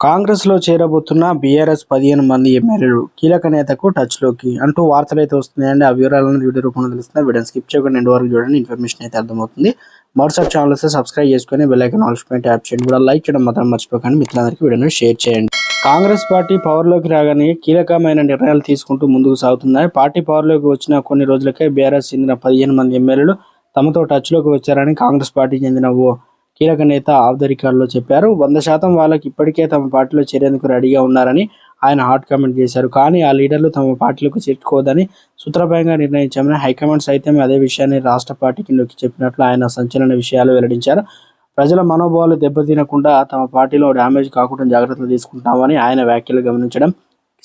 కాంగ్రెస్లో చేరబోతున్న బీఆర్ఎస్ పదిహేను మంది ఎమ్మెల్యేలు కీలక నేతకు టచ్లోకి అంటూ వార్తలు అయితే వస్తున్నాయండి. ఆ వివరాలను వీడియో రూపంలో తెలుస్తున్న వీడియో స్కిప్ చేయకుండా ఎండు వరకు చూడండి. ఇన్ఫర్మేషన్ అయితే అర్థమవుతుంది. మరోసారి ఛానల్ వస్తే సబ్స్క్రైబ్ చేసుకొని బెల్లైకన్ ఆల్స్మెంట్ యాప్ చేయండి. కూడా లైక్ చేయడం మాత్రం మర్చిపోకండి. మిత్రులందరికీ వీడియోను షేర్ చేయండి. కాంగ్రెస్ పార్టీ పవర్లోకి రాగానే కీలకమైన నిర్ణయాలు తీసుకుంటూ ముందుకు సాగుతున్నాయి పార్టీ పవర్లోకి వచ్చిన కొన్ని రోజులకే బీఆర్ఎస్ చెందిన పదిహేను మంది ఎమ్మెల్యేలు తమతో టచ్లోకి వచ్చారని కాంగ్రెస్ పార్టీకి చెందిన ఓ కీలక నేత ఆఫ్ ద రికార్డులో చెప్పారు. వంద శాతం వాళ్ళకి ఇప్పటికే తమ పార్టీలో చేరేందుకు రెడీగా ఉన్నారని ఆయన హాట్ కామెంట్ చేశారు. కానీ ఆ లీడర్లు తమ పార్టీలకు చేర్చుకోవద్దని సూత్రప్రాయంగా నిర్ణయించామని హైకమాండ్ సైతం అదే విషయాన్ని రాష్ట్ర పార్టీకి నొక్కి చెప్పినట్లు ఆయన సంచలన విషయాలు వెల్లడించారు. ప్రజల మనోభావాలు దెబ్బతినకుండా తమ పార్టీలో డ్యామేజ్ కాకుండా జాగ్రత్తలు తీసుకుంటామని ఆయన వ్యాఖ్యలు గమనించడం.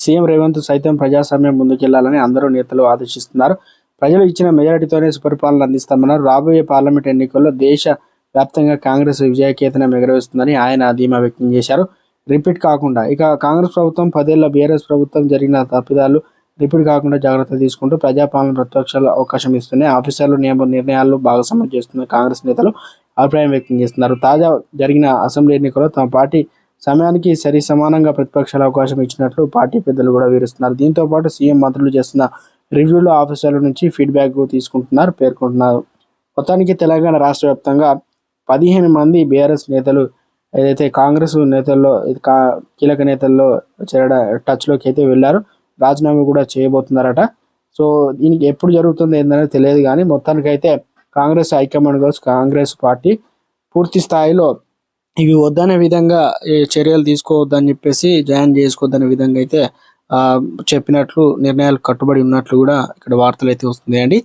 సీఎం రేవంత్ సైతం ప్రజాస్వామ్యం ముందుకెళ్ళాలని అందరూ నేతలు ఆదేశిస్తున్నారు. ప్రజలు ఇచ్చిన మెజారిటీతోనే సుపరిపాలన అందిస్తామన్నారు. రాబోయే పార్లమెంట్ ఎన్నికల్లో దేశ వ్యాప్తంగా కాంగ్రెస్ విజయకేతనం ఎగరవేస్తుందని ఆయన ధీమా వ్యక్తం చేశారు. రిపీట్ కాకుండా ఇక కాంగ్రెస్ ప్రభుత్వం పదేళ్ళ బీఆర్ఎస్ ప్రభుత్వం జరిగిన తప్పిదాలు రిపీట్ కాకుండా జాగ్రత్త తీసుకుంటూ ప్రజాపాలన ప్రతిపక్షాలు అవకాశం ఇస్తున్నాయి ఆఫీసర్లు నియమ నిర్ణయాల్లో భాగస్వామ్యం చేస్తున్న కాంగ్రెస్ నేతలు అభిప్రాయం వ్యక్తం చేస్తున్నారు. తాజా జరిగిన అసెంబ్లీ ఎన్నికల్లో తమ పార్టీ సమయానికి సరి సమానంగా ప్రతిపక్షాల అవకాశం ఇచ్చినట్లు పార్టీ పెద్దలు కూడా వివరిస్తున్నారు. దీంతో పాటు సీఎం మంత్రులు చేస్తున్న రివ్యూలో ఆఫీసర్ల నుంచి ఫీడ్బ్యాక్ తీసుకుంటున్నారు పేర్కొంటున్నారు. మొత్తానికి తెలంగాణ రాష్ట్ర వ్యాప్తంగా పదిహేను మంది బీఆర్ఎస్ నేతలు ఏదైతే కాంగ్రెస్ నేతల్లో ఇది కా- కీలక నేతల్లో చేరడ టచ్లోకి అయితే వెళ్ళారు. రాజీనామా కూడా చేయబోతున్నారట. సో దీనికి ఎప్పుడు జరుగుతుంది ఏంటనేది తెలియదు కానీ మొత్తానికైతే కాంగ్రెస్ హైకమాండ్ కావచ్చు కాంగ్రెస్ పార్టీ పూర్తి స్థాయిలో ఇవి వద్దనే విధంగా చర్యలు తీసుకోవద్దని చెప్పేసి జాయిన్ చేసుకోవద్దనే విధంగా అయితే చెప్పినట్లు నిర్ణయాలు కట్టుబడి ఉన్నట్లు కూడా ఇక్కడ వార్తలు అయితే వస్తున్నాయండి.